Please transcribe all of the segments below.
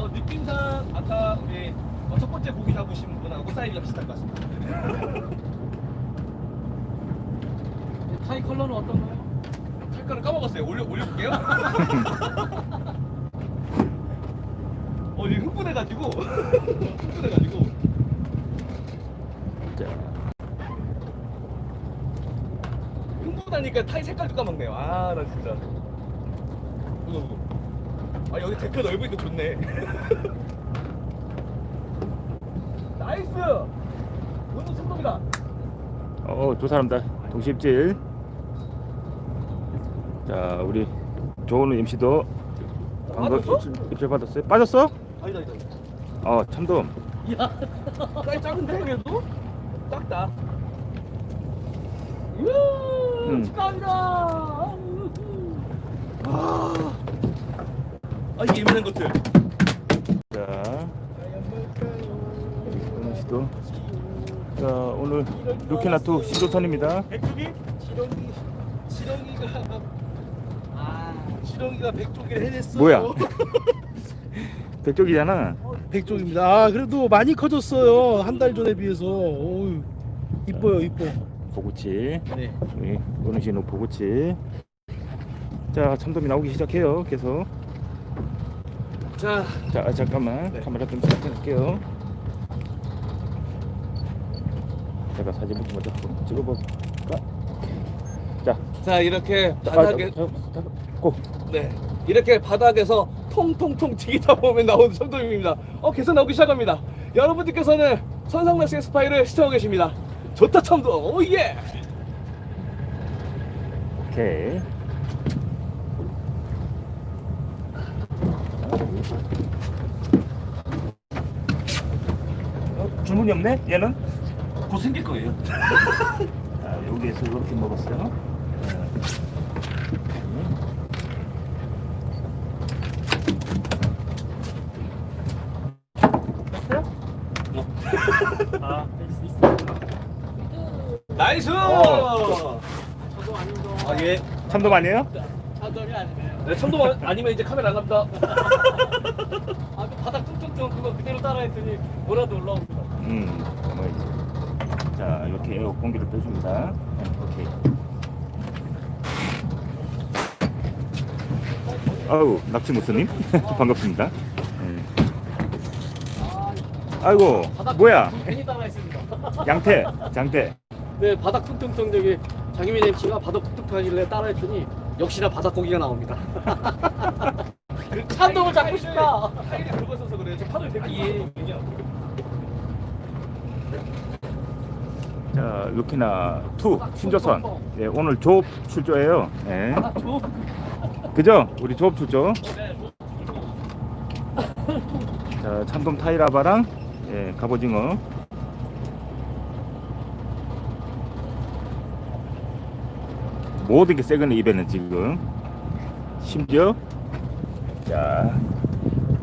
어, 느낌상 아까 우리 어, 첫 번째 보기 잡으신 분하고 사이즈가 비슷할 것 같습니다. 타이 컬러는 어떤가요? 색깔을 까먹었어요. 올려 올려볼게요. 어, 지금 흥분해가지고 흥분해가지고 자, 흥분하니까 타이 색깔도 까먹네요. 아, 나 진짜. 아 여기 데크 넓으니까 좋네. 나이스. 오늘 성공이다. 어, 두 사람 다 동시 입질. 자, 우리 조은우 MC도 방금 빠졌어? 입질, 입질 받았어요. 빠졌어? 아니다 아니다. 아니다. 어, 참돔. 야, 사이 작은데 그래도 작다. 이야, 음. 축하합니다. 아, 아 이게 예민한 것들. 자, 조은우 씨도. 자, 오늘 루키나투 시도선입니다. 백조기? 지렁이 지렁이가 아, 지렁이가 백조기를 해냈어. 뭐야? 백쪽이잖아. 백종입니다. 아 그래도 많이 커졌어요. 한 달 전에 비해서. 어우, 이뻐요, 이뻐. 보구치. 네. 우리 조은우 씨는 보구치. 자, 참돔이 나오기 시작해요. 계속. 자, 자, 아, 잠깐만. 네. 카메라 좀 시작할게요. 제가 사진부터 먼저 찍어볼까? 자, 자 이렇게 자, 바닥에 아, 자, 자, 고. 네 이렇게 바닥에서 통통통 튀기다 보면 나오는 참돔입니다. 어 계속 나오기 시작합니다. 여러분들께서는 선상낚시 스파이를 시청하고 계십니다. 좋다 참돔. 오예. 오케이. 어, 주문이 없네? 얘는? 곧 생길 거예요. 아, 여기에서 이렇게 먹었어요. 아, 뺄수 있어. 나이스. 어. 저도 아닌가. 아 예. 참돔 아니에요? 네, 아- 아니면 이제 카메라 안 갑니다. 아, 그 바닥 뚱뚱뚱 그거 그대로 따라했더니 뭐라도 올라옵니다. 음, 먹어야지. 자, 이렇게 에어 공기를 빼줍니다. 네, 오케이. 아우, 낙지 무스님 반갑습니다. 네. 아, 아이고, 바닥 뭐야? 괜히 따라했습니다. 양태, 장태. 네, 바닥 뚱뚱뚱 저기 장희민 MC가 바닥 뚱뚱 하길래 따라했더니 역시나 바닥 고기가 나옵니다. 참돔을 잡고 싶다. 타일이 굵어서 그래요. 저 팔을 되게 예. 자, 루키나 투 신조선. 네, 오늘 조업 출조예요. 조. 그죠? 우리 조업 출조. 네, 자, 참돔 타이라바랑 예, 갑오징어. 모든 게 새거네 입에는 지금. 심지어 자,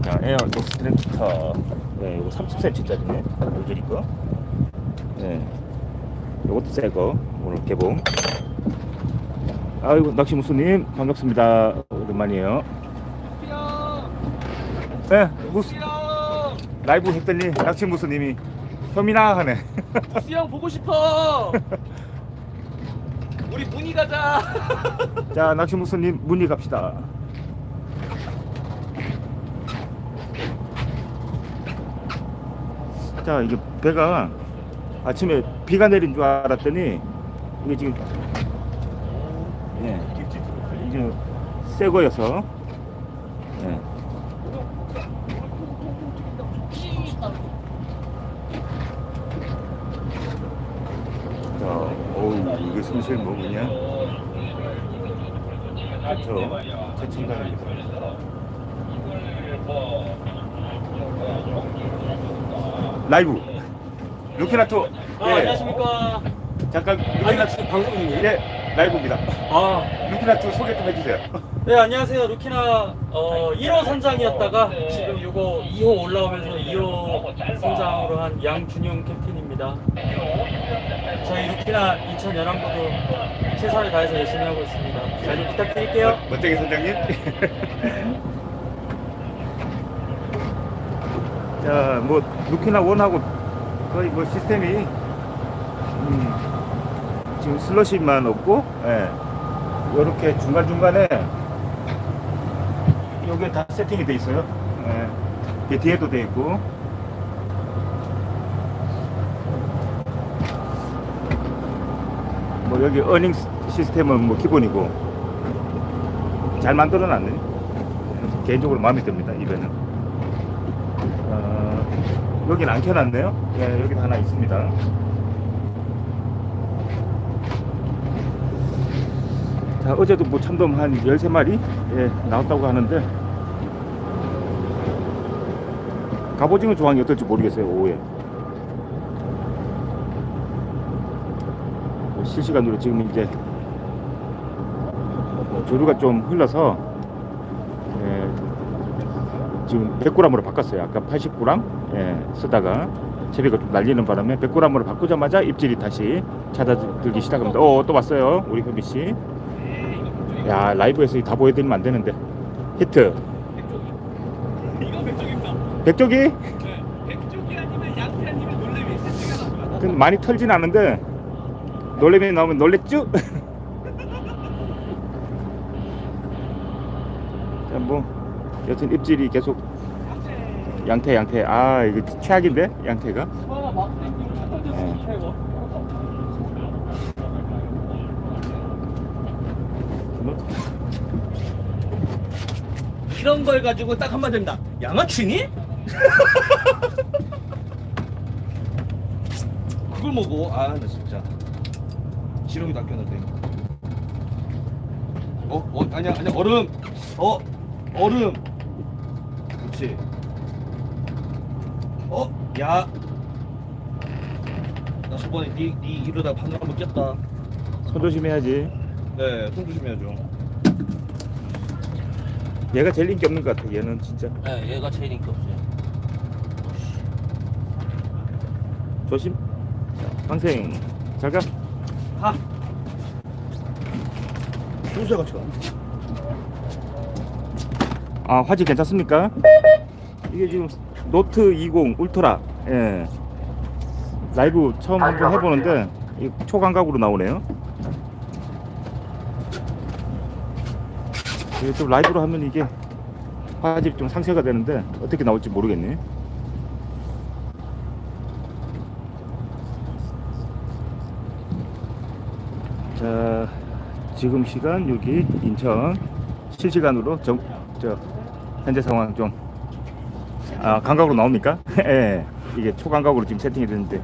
자 에어 녹스트랙터. 네, 이거 30cm짜리네. 요즘 거. 네. 이것도 새거 오늘 개봉. 아이고 낚시 무수님 반갑습니다. 오랜만이에요. 네, 무수 라이브 했더니 낚시 무수님이 혐이나 하네. 수영 보고 싶어. 우리 문희 가자. 자, 낚시 무수님 문의 갑시다. 자, 이게 배가 아침에 비가 내린 줄 알았더니 이게 지금 예, 이게 새 거여서 예. 자, 어우, 이거 슬슬 먹으냐? 그렇죠. 채팅방입니다. 라이브. 루키나토. 아, 안녕하십니까. 잠깐 아니, 루키나토. 방송 중이에요? 예, 라이브입니다. 아, 루키나토 소개 좀 해주세요. 네, 안녕하세요. 루키나 어, 1호 선장이었다가 지금 요거 2호 올라오면서 2호 선장으로 한 양준용 캡틴입니다. 저희 루키나 인천 연안부도 최선을 다해서 열심히 하고 있습니다. 잘 좀 부탁드릴게요. 멋쟁이 선장님. 자, 뭐 루키나 원하고 거의 뭐 시스템이 음, 지금 슬러시만 없고, 예, 이렇게 중간 중간에 여기 다 세팅이 돼 있어요. 예, 뒤에도 돼 있고. 뭐 여기 어닝 시스템은 뭐 기본이고 잘 만들어 놨네. 개인적으로 마음에 듭니다. 이거는. 어, 여긴 안 켜놨네요. 예, 여기 하나 있습니다. 자, 어제도 뭐 참돔 한 13마리 예, 나왔다고 하는데 갑오징어 조항이 어떨지 모르겠어요, 오후에. 뭐 실시간으로 지금 이제 뭐 조류가 좀 흘러서 예, 지금 100g으로 바꿨어요. 아까 80g 예, 쓰다가 채비가 좀 날리는 바람에 100g으로 바꾸자마자 입질이 다시 찾아들기 시작합니다. 어, 또 왔어요. 우리 현미 씨. 야, 라이브에서 다 보여드리면 안 되는데. 히트. 이거. 백조기? 네. 백종이 아니면 양태 아니면 놀래미 셋 중에 하나. 근데 많이 털진 않은데 놀래미 나오면 놀랬죠? 자, 뭐 여튼 입질이 계속 양태 양태 아 이거 최악인데 양태가 아, 막 땡기고 첫 번째 네. 스이거 이런 걸 가지고 딱 한마디입니다. 양아치니? 그걸 먹어. 아, 나 진짜. 지렁이 낚였는데. 어, 어, 아니야, 아니야, 얼음. 어, 얼음. 그렇지. 어, 야. 나 저번에 니, 니 이러다 바늘 한번 꼈다. 손 조심해야지 네, 손 조심해야죠. 얘가 제일 인기 없는 것 같아 얘는 진짜 네, 얘가 제일 인기 없어요. 조심 자, 방생 잘가 하. 순수가 쳐. 아 화질 괜찮습니까? 이게 지금 노트 20 울트라 예 라이브 처음 한번 해보는데 이 초감각으로 나오네요 이게 좀 라이브로 하면 이게 화질이 좀 상쇄가 되는데 어떻게 나올지 모르겠네 자 지금 시간 여기 인천 실시간으로 정, 저 현재 상황 좀 아, 감각으로 나옵니까? 예. 이게 초감각으로 지금 세팅이 됐는데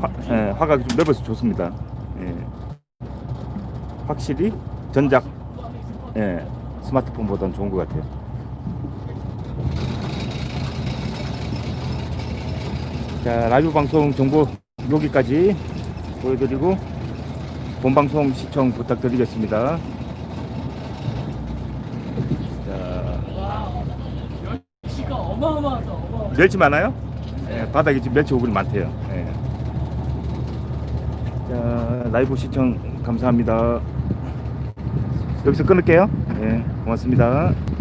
화, 예, 화각이 좀 넓어서 좋습니다. 예. 확실히 전작 예, 스마트폰보다는 좋은 것 같아요. 자, 라이브 방송 정보 여기까지 보여드리고 본 방송 시청 부탁드리겠습니다. 자, 지가 어마어마하다, 어마어마. 멸치 많아요? 예, 바닥에 지금 멸치 오글이 많대요. 예. 자, 라이브 시청 감사합니다. 여기서 끊을게요. 예, 고맙습니다.